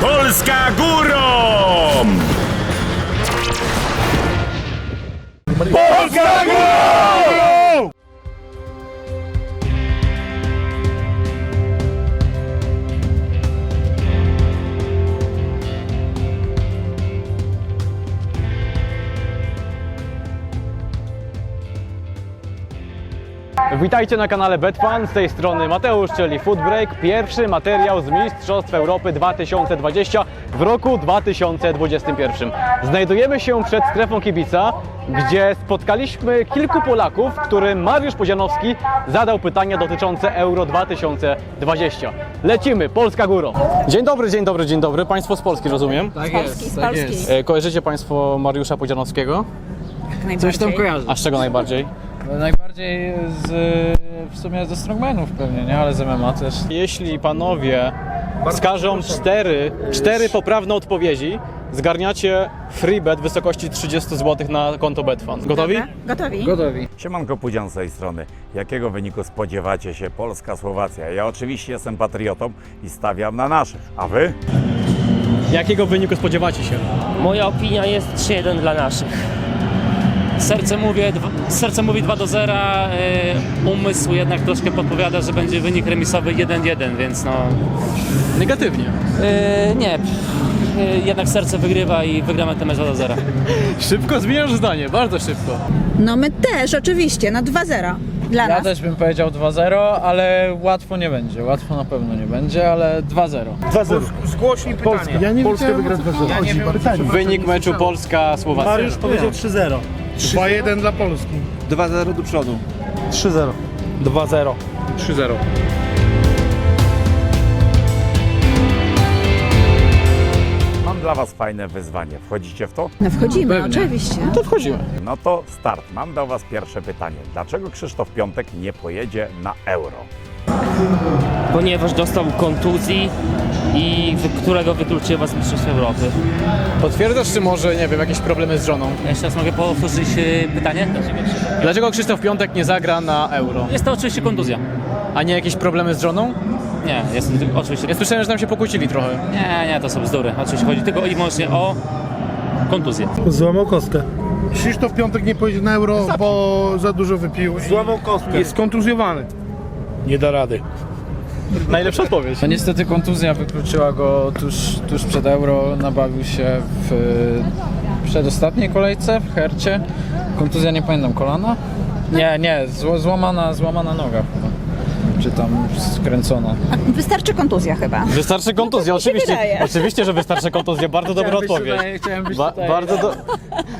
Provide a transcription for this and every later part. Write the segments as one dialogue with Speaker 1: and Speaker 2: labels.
Speaker 1: Polska górą! Polska górą!
Speaker 2: Witajcie na kanale Betfan, z tej strony Mateusz, czyli Food Break. Pierwszy materiał z Mistrzostw Europy 2020 w roku 2021. Znajdujemy się przed strefą kibica, gdzie spotkaliśmy kilku Polaków, którym Mariusz Pozianowski zadał pytania dotyczące Euro 2020. Lecimy, Polska górą. Dzień dobry, dzień dobry, dzień dobry. Państwo z Polski, rozumiem.
Speaker 3: Tak
Speaker 4: Polski,
Speaker 3: jest,
Speaker 4: z
Speaker 3: tak
Speaker 4: Polski.
Speaker 3: jest.
Speaker 2: E, Kojarzycie Państwo Mariusza Pozianowskiego?
Speaker 3: Coś tam kojarzę.
Speaker 2: A z czego najbardziej?
Speaker 3: Najbardziej z, w sumie ze strongmanów pewnie, nie? Ale z MMA też.
Speaker 2: Jeśli panowie wskażą cztery, cztery poprawne odpowiedzi, zgarniacie free bet w wysokości 30 zł na konto Betfan. Gotowi?
Speaker 4: Dobra, Gotowi?
Speaker 3: Gotowi.
Speaker 1: Siemanko Pudzian z tej strony. Jakiego wyniku spodziewacie się Polska-Słowacja? Ja oczywiście jestem patriotą i stawiam na naszych. A wy?
Speaker 2: Jakiego wyniku spodziewacie się?
Speaker 5: Moja opinia jest 3-1 dla naszych. Serce, mówię, serce mówi 2 do 0, y, umysł jednak troszkę podpowiada, że będzie wynik remisowy 1-1, więc no...
Speaker 2: Negatywnie.
Speaker 5: y, nie, y, jednak serce wygrywa i wygramy ten mecz 2 do 0.
Speaker 2: Szybko zmieniasz zdanie, bardzo szybko.
Speaker 4: No my też, oczywiście, na 2-0 dla
Speaker 3: Ja
Speaker 4: nas.
Speaker 3: też bym powiedział 2-0, ale łatwo nie będzie. Łatwo na pewno nie będzie, ale 2-0.
Speaker 6: Zgłośnij pytanie.
Speaker 7: Ja nie Polska wygra 2-0.
Speaker 6: Ja nie wiem,
Speaker 7: pytanie.
Speaker 2: Wynik meczu Polska-Słowacja.
Speaker 6: Mariusz powiedział 3-0. 2-1 dla Polski.
Speaker 7: 2-0 do przodu.
Speaker 6: 3-0. 2-0.
Speaker 7: 3-0.
Speaker 1: Mam dla Was fajne wyzwanie. Wchodzicie w to?
Speaker 4: No wchodzimy,
Speaker 3: Pewnie.
Speaker 4: oczywiście.
Speaker 2: To wchodzimy.
Speaker 1: No to start. Mam do Was pierwsze pytanie. Dlaczego Krzysztof Piątek nie pojedzie na Euro?
Speaker 5: Ponieważ dostał kontuzji i wy- którego wykluczyła z Mistrzostw Europy.
Speaker 2: Potwierdzasz, czy może, nie wiem, jakieś problemy z żoną?
Speaker 5: Jeszcze raz mogę powtórzyć y, pytanie?
Speaker 2: Dlaczego Krzysztof Piątek nie zagra na Euro?
Speaker 5: Jest to oczywiście kontuzja.
Speaker 2: A nie jakieś problemy z żoną?
Speaker 5: Nie, jest oczywiście...
Speaker 2: Ja słyszałem, że tam się pokłócili trochę.
Speaker 5: Nie, nie, to są bzdury. Oczywiście chodzi tylko i wyłącznie o kontuzję.
Speaker 6: Złamał kostkę. Krzysztof Piątek nie pojedzie na Euro, bo za dużo wypił. Złamał kostkę. Jest kontuzjowany. Nie da rady.
Speaker 2: Najlepsza odpowiedź.
Speaker 3: No niestety kontuzja wykluczyła go tuż, tuż przed Euro. Nabawił się w przedostatniej kolejce w Hercie. Kontuzja, nie pamiętam, kolana? Nie, nie, zło, złamana, złamana noga chyba. Czy tam skręcona.
Speaker 4: Wystarczy kontuzja chyba.
Speaker 2: Wystarczy kontuzja,
Speaker 4: mi się
Speaker 2: oczywiście.
Speaker 4: wydaje.
Speaker 2: Oczywiście, że wystarczy kontuzja. Bardzo dobra
Speaker 3: Chciałem być
Speaker 2: odpowiedź.
Speaker 3: tutaj- chciałem być
Speaker 2: Ba-
Speaker 3: tutaj-
Speaker 2: bardzo, do,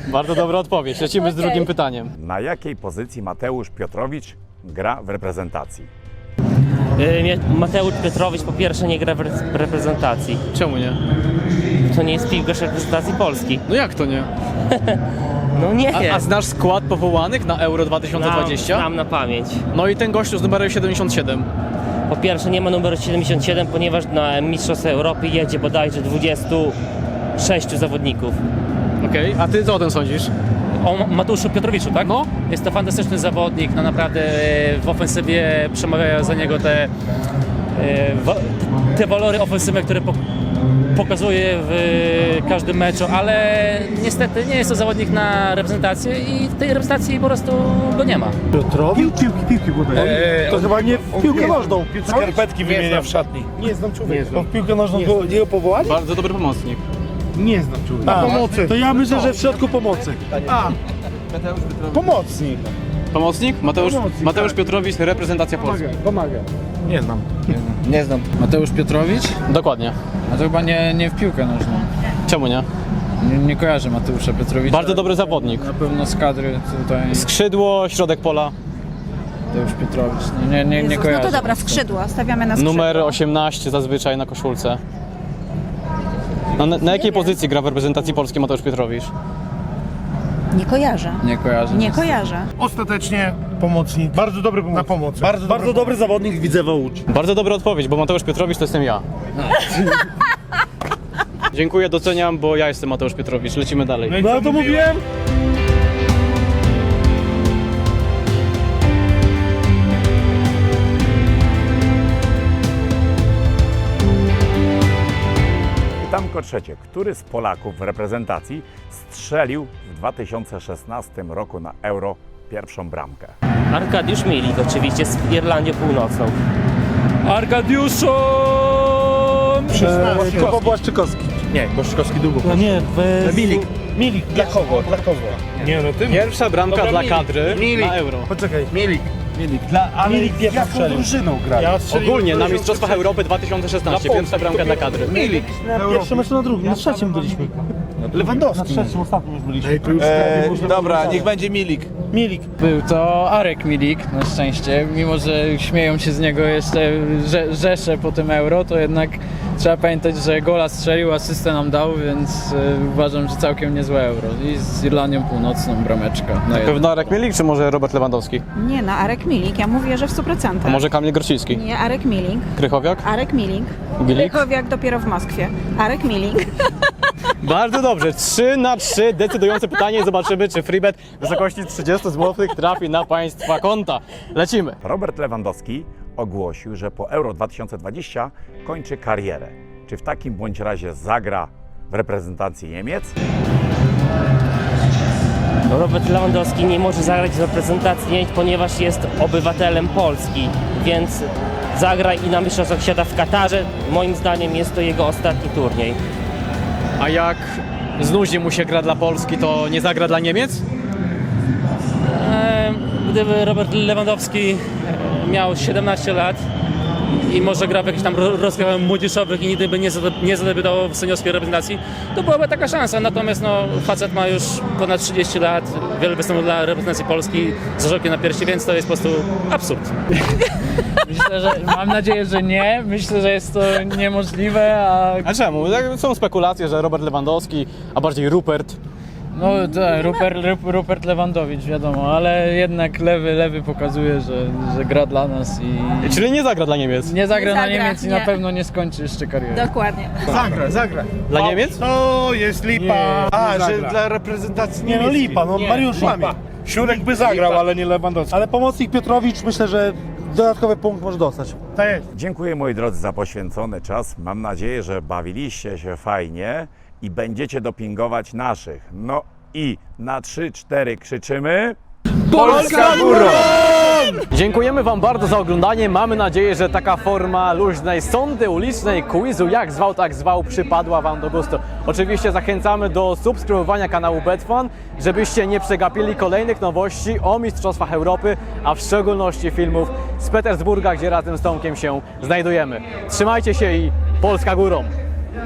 Speaker 2: bardzo dobra odpowiedź. Lecimy z
Speaker 4: Okej.
Speaker 2: drugim pytaniem.
Speaker 1: Na jakiej pozycji Mateusz Piotrowicz gra w reprezentacji?
Speaker 5: Mie- Mateusz Piotrowicz po pierwsze nie gra w re- reprezentacji.
Speaker 2: Czemu nie?
Speaker 5: To nie jest piłkarz reprezentacji Polski.
Speaker 2: No jak to nie?
Speaker 5: No nie
Speaker 2: A, a znasz skład powołanych na Euro 2020?
Speaker 5: Znam na pamięć.
Speaker 2: No i ten gościu z numerem 77.
Speaker 5: Po pierwsze nie ma numeru 77, ponieważ na Mistrzostwa Europy jedzie bodajże 26 zawodników.
Speaker 2: Okej, a ty co o tym sądzisz?
Speaker 5: O Ma- Mateuszu Piotrowiczu, tak?
Speaker 2: No.
Speaker 5: Jest to fantastyczny zawodnik, no naprawdę e, w ofensywie przemawiają za niego te, e, te walory ofensywne, które po, pokazuje w każdym meczu, ale niestety nie jest to zawodnik na reprezentację i w tej reprezentacji po prostu go nie ma.
Speaker 6: Piotrowi? Piłki, piłki, piłki To chyba nie w piłkę nożną.
Speaker 7: Skarpetki wymienia w szatni. Nie znam człowieka. On w piłkę nożną go, nie go powołali?
Speaker 2: Bardzo dobry pomocnik.
Speaker 6: Nie znam człowieka.
Speaker 7: A,
Speaker 6: pomocy. To ja myślę, że w środku pomocy. A. Pomocnik.
Speaker 2: Pomocnik? Mateusz,
Speaker 6: Pomocnik,
Speaker 2: Mateusz
Speaker 6: tak.
Speaker 2: Piotrowicz, reprezentacja Polski.
Speaker 6: Pomaga, pomaga. Nie znam.
Speaker 3: Nie znam. Mateusz Piotrowicz?
Speaker 2: Dokładnie.
Speaker 3: A to chyba nie, nie w piłkę nożną.
Speaker 2: Czemu nie?
Speaker 3: Nie, nie kojarzę Mateusza Piotrowicza.
Speaker 2: Bardzo dobry zawodnik.
Speaker 3: Na pewno z kadry tutaj
Speaker 2: Skrzydło, środek pola,
Speaker 3: Mateusz Piotrowicz. Nie, nie, nie, nie
Speaker 4: Jezus, no
Speaker 3: kojarzę.
Speaker 4: to dobra, skrzydła, stawiamy na skrzydła.
Speaker 2: numer 18 zazwyczaj na koszulce. No, na, na jakiej pozycji gra w reprezentacji Polski Mateusz Piotrowicz?
Speaker 4: Nie kojarzę.
Speaker 3: Nie kojarzę.
Speaker 4: Nie kojarzę.
Speaker 6: Ostatecznie pomocnik. Bardzo dobry pomocnik. Na pomocy. Bardzo, bardzo dobry zawodnik Widzewa Łódź.
Speaker 2: Bardzo dobra odpowiedź, bo Mateusz Piotrowicz to jestem ja. Dziękuję, doceniam, bo ja jestem Mateusz Piotrowicz. Lecimy dalej.
Speaker 6: No ale to mówiłem.
Speaker 1: Pytanko trzecie. Który z Polaków w reprezentacji strzelił w 2016 roku na Euro pierwszą bramkę?
Speaker 8: Arkadiusz Milik oczywiście z Irlandią Północną.
Speaker 5: Arkadiuszon!
Speaker 7: Kuba Błaszczykowski.
Speaker 6: Nie, Boszczykowski długo.
Speaker 7: No nie, w... Milik. Milik. Dla kogo? Dla kogo?
Speaker 6: Nie, no ty
Speaker 2: Pierwsza bramka
Speaker 7: Dobra,
Speaker 2: dla
Speaker 7: Milik.
Speaker 2: kadry
Speaker 6: Milik.
Speaker 2: na Euro.
Speaker 7: Poczekaj.
Speaker 6: Milik.
Speaker 7: Milik. Dla, ale Milik pierwszy strzelił. drużyną gra.
Speaker 6: Ja strzeliłem
Speaker 2: Ogólnie na Mistrzostwach Europy 2016. Pierwsza bramka dla kadry.
Speaker 6: Milik.
Speaker 7: Pierwszy mecz na drugim, na trzecim byliśmy. Lewandowski. Na trzecim, ostatnim już byliśmy.
Speaker 9: E, dobra, niech będzie Milik.
Speaker 7: Milik.
Speaker 3: Był to Arek Milik, na szczęście. Mimo, że śmieją się z niego jeszcze rze, rzesze po tym euro, to jednak trzeba pamiętać, że gola strzelił, asystę nam dał, więc e, uważam, że całkiem niezłe euro. I z Irlandią Północną brameczka. Na.
Speaker 2: Pewno Arek Milik, czy może Robert Lewandowski?
Speaker 4: Nie no, Arek Milik, ja mówię, że w 100%.
Speaker 2: A może Kamil Grociński?
Speaker 4: Nie, Arek Milik.
Speaker 2: Krychowiak?
Speaker 4: Arek Milik.
Speaker 2: Milik?
Speaker 4: Krychowiak dopiero w Moskwie. Arek Milik.
Speaker 2: Bardzo dobrze. 3 na 3 decydujące pytanie. Zobaczymy, czy Freebet w wysokości 30 zł trafi na Państwa konta. Lecimy.
Speaker 1: Robert Lewandowski ogłosił, że po Euro 2020 kończy karierę. Czy w takim bądź razie zagra w reprezentacji Niemiec?
Speaker 8: Robert Lewandowski nie może zagrać w reprezentacji Niemiec, ponieważ jest obywatelem Polski, więc zagra i na Mistrzostwach Świata w Katarze. Moim zdaniem jest to jego ostatni turniej.
Speaker 2: A jak znudzi mu się gra dla Polski, to nie zagra dla Niemiec?
Speaker 5: E, Gdyby Robert Lewandowski miał 17 lat i może gra w jakichś tam ro- rozgrywach młodzieżowych i nigdy by nie, zade- nie zadebiutował w seniorskiej reprezentacji, to byłaby taka szansa. Natomiast no, facet ma już ponad 30 lat, wiele występów dla reprezentacji Polski, z na piersi, więc to jest po prostu absurd.
Speaker 3: Myślę, że mam nadzieję, że nie. Myślę, że jest to niemożliwe, a
Speaker 2: A czemu? Tak, Są spekulacje, że Robert Lewandowski, a bardziej Rupert.
Speaker 3: No tak, Rupert, Rup- Rupert Lewandowicz, wiadomo, ale jednak lewy, lewy pokazuje, że, że gra dla nas i
Speaker 2: Czyli nie zagra dla Niemiec.
Speaker 3: nie zagra
Speaker 4: Nie
Speaker 3: na
Speaker 4: zagra,
Speaker 3: Niemiec i
Speaker 4: nie.
Speaker 3: na pewno nie skończy jeszcze kariery.
Speaker 4: Dokładnie.
Speaker 6: Zagra, zagra.
Speaker 2: Dla Niemiec?
Speaker 6: To jest lipa.
Speaker 7: A, że
Speaker 6: zagra.
Speaker 7: dla reprezentacji
Speaker 6: Nie no
Speaker 7: niemieckiej.
Speaker 6: lipa, no Mariusz Łamie. Siurek by zagrał, ale nie Lewandowski.
Speaker 7: Ale pomocnik Piotrowicz myślę, że dodatkowy punkt może dostać.
Speaker 6: To jest.
Speaker 1: Dziękuję moi drodzy za poświęcony czas. Mam nadzieję, że bawiliście się fajnie i będziecie dopingować naszych. No i na 3-4 krzyczymy. Polska górą!
Speaker 2: Dziękujemy Wam bardzo za oglądanie. Mamy nadzieję, że taka forma luźnej sądy ulicznej, quizu, jak zwał, tak zwał, przypadła Wam do gustu. Oczywiście zachęcamy do subskrybowania kanału Betfan, żebyście nie przegapili kolejnych nowości o Mistrzostwach Europy, a w szczególności filmów z Petersburga, gdzie razem z Tomkiem się znajdujemy. Trzymajcie się i Polska górą!